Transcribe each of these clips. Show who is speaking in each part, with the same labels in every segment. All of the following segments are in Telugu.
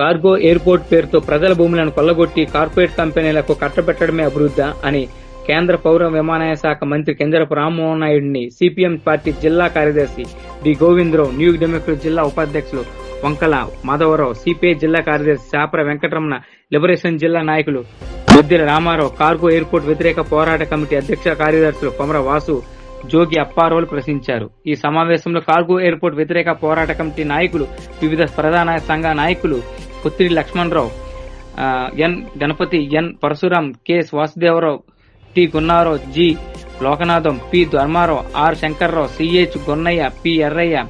Speaker 1: కార్గో ఎయిర్పోర్ట్ పేరుతో ప్రజల భూములను కొల్లగొట్టి కార్పొరేట్ కంపెనీలకు కట్టబెట్టడమే అభివృద్ధి అని కేంద్ర పౌర విమానయాన శాఖ మంత్రి కింజరపు రామ్మోహన్ నాయుడిని సిపిఎం పార్టీ జిల్లా కార్యదర్శి డి గోవిందరావు న్యూ డెమోక్రసీ జిల్లా ఉపాధ్యక్షులు వంకల మాధవరావు సిపిఐ జిల్లా కార్యదర్శి శాపర వెంకటరమణ లిబరేషన్ జిల్లా నాయకులు ముద్దిల రామారావు కార్గో ఎయిర్పోర్ట్ వ్యతిరేక పోరాట కమిటీ అధ్యక్ష కార్యదర్శులు కొమర వాసు జోగి అప్పారోలు ప్రశ్నించారు. ఈ సమావేశంలో కార్గో ఎయిర్పోర్ట్ వ్యతిరేక పోరాట కమిటీ నాయకులు వివిధ ప్రధాన సంఘ నాయకులు Putri Lakshmanarao N Ganapathi N Parasuram K Vasudevarao T Gunnarao G Lokanatham P Dharmarao R Shankarrao CH Gunnaiah P Erraiah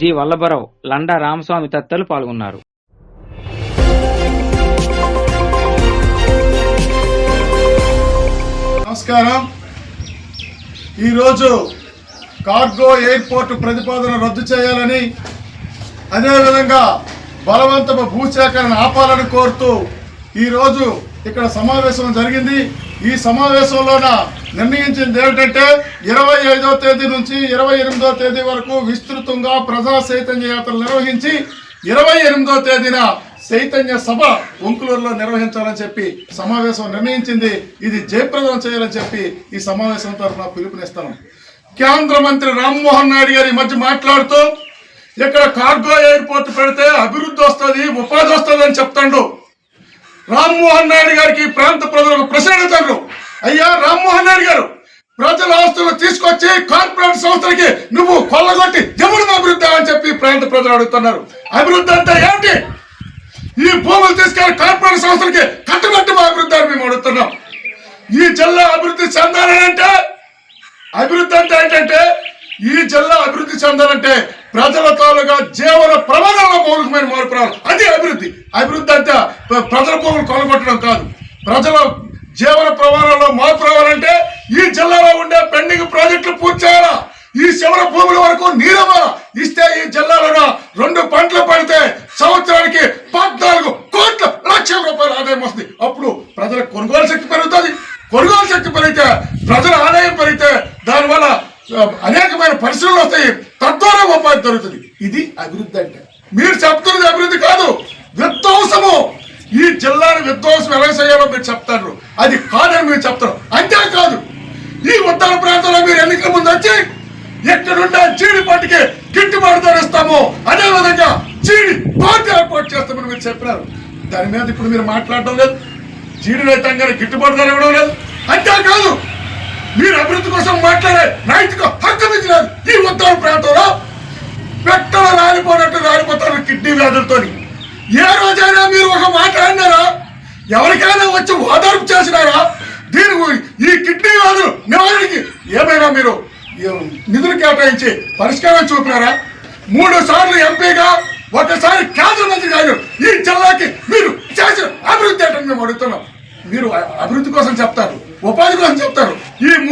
Speaker 1: G Vallabharao Landa Ramaswamy తదితరులు పాల్గొన్నారు.
Speaker 2: నమస్కారం. ఈరోజు కార్గో ఎయిర్పోర్ట్ ప్రతిపాదన రద్దు చేయాలని అదేవిధంగా బలవంతపు భూసేకరణ ఆపాలని కోరుతూ ఈరోజు ఇక్కడ సమావేశం జరిగింది. ఈ సమావేశంలోన నిర్ణయించింది ఏమిటంటే ఇరవై ఐదో తేదీ నుంచి ఇరవై ఎనిమిదో తేదీ వరకు విస్తృతంగా ప్రజా చైతన్య యాత్రలు నిర్వహించి ఇరవై ఎనిమిదో తేదీన చైతన్య సభ ఒంకులూరులో నిర్వహించాలని చెప్పి సమావేశం నిర్ణయించింది. ఇది జయప్రదం చేయాలని చెప్పి ఈ సమావేశం తరఫున పిలుపునిస్తాను. కేంద్ర మంత్రి రామ్మోహన్ నాయుడు గారి ఈ మధ్య మాట్లాడుతూ ఇక్కడ కార్గో ఎయిర్పోర్ట్ పెడితే అభివృద్ధి వస్తుంది ఉపాధి వస్తుంది అని చెప్తాడు రామ్మోహన్ నాయుడు గారికి ప్రాంత ప్రజలకు ప్రశ్న అడుగుతారు అయ్యా రామ్మోహన్ నాయుడు గారు ప్రజల ఆస్తులు తీసుకొచ్చి కార్పొరేట్ సంస్థలకి నువ్వు కొల్లగొట్టి ఎవరు అభివృద్ధి అని చెప్పి ప్రాంత ప్రజలు అడుగుతున్నారు. అభివృద్ధి అంటే ఏమిటి? ఈ భూములు తీసుకెళ్ళి కార్పొరేట్ సంస్థలకి కట్టుబట్టి మా అభివృద్ధి అని మేము అడుగుతున్నాం. ఈ జిల్లా అభివృద్ధి చెందాలంటే అభివృద్ధి అంటే ఏంటంటే ఈ జిల్లా అభివృద్ధి చెందాలంటే ప్రజల తాలూగా జీవన ప్రమాణాల మౌలికమైన మార్పు రావాలి అది అభివృద్ధి. అభివృద్ధి అంటే ప్రజల భూములు కొనగొట్టడం కాదు. ప్రజల జీవన ప్రమాణాల్లో మార్పు రావాలంటే ఈ జిల్లాలో ఉండే పెండింగ్ ప్రాజెక్టులు పూర్తి చేయాలా? ఈ శివర భూముల వరకు నీరవ్వాలా ఇస్తే ఈ జిల్లాలో రెండు పంటలు పడితే సంవత్సరానికి పద్నాలుగు కోట్ల లక్షల రూపాయల ఆదాయం వస్తుంది. అప్పుడు ప్రజల కొనుగోలు శక్తి పెరుగుతుంది. కొనుగోలు శక్తి పెరిగితే ప్రజల ఆదాయం పెరిగితే దానివల్ల అనేక అనేకమైన పరిశ్రమలు వస్తాయి తద్వారా ఉపాధి దొరుకుతుంది. ఇది అభివృద్ధి అంటే. మీరు చెప్తున్నది అభివృద్ధి కాదు. విధ్వంసము. ఈ జిల్లాను విధ్వంసం ఎలా చేయాలో మీరు చెప్తారు. అది కాదని మీరు చెప్తారు. అంతేకాదు ఈ ఉత్తర ప్రాంతంలో మీరు ఎన్నికల ముందు వచ్చి ఎక్కడుండే చీడి పట్టుకి గిట్టుబాటు ధరిస్తాము. అదే విధంగా చీడి పార్టీ ఏర్పాటు చేస్తామని మీరు చెప్పినారు. దాని మీద ఇప్పుడు మీరు మాట్లాడడం లేదు. చీడి రైతాంగానికి గిట్టుబాటు ధర ఇవ్వడం లేదు. అంతేకాదు మీరు అభివృద్ధి కోసం మాట్లాడే నైతిక ఈ ఉత్తర ప్రాంతంలో పెట్టలు రాలిపోయినట్టు రాలిపోతారు కిడ్నీ వ్యాధులతో ఏ రోజైనా మీరు ఒక మాట అన్నారా? ఎవరికైనా వచ్చి ఓదార్పు చేసినారా? దీని ఈ కిడ్నీ వ్యాధులు నివారణకి ఏమైనా మీరు నిధులు కేటాయించి పరిష్కారం చూపినారా? మూడు సార్లు ఎంపీగా ఒకసారి కేంద్ర మంత్రి గారు ఈ జిల్లాకి మీరు చేసిన అభివృద్ధి అంటే మేము అడుగుతున్నాం. మీరు అభివృద్ధి కోసం చెప్తారు ఉపాధి కోసం చెప్తారు.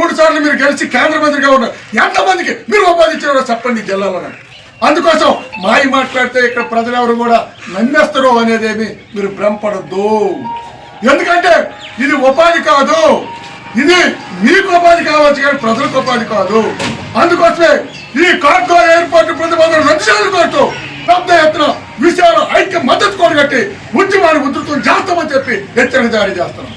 Speaker 2: మూడు సార్లు మీరు గెలిచి కేంద్ర మంత్రిగా ఉన్నారు. ఎంతమందికి? మీరు ఉపాధి ఇచ్చారో చెప్పండి జిల్లాలో అందుకోసం మాయి మాట్లాడితే ఇక్కడ ప్రజలెవరు కూడా నమ్మేస్తారు అనేదేమి మీరు భ్రమపడద్దు. ఎందుకంటే ఇది ఉపాధి కాదు. ఇది మీకు ఉపాధి కావచ్చు కానీ ప్రజలకు ఉపాధి కాదు. అందుకోసమే ఈ కార్గో ఎయిర్పోర్ట్ ప్రతిపాదన రద్దు చేయాలని పెద్ద ఎత్తున విషయాలు ఐక్య మద్దతు కొనగట్టి ఉద్యమాన్ని ఉధృతం చేస్తామని చెప్పి హెచ్చరిక జారీ చేస్తున్నాం.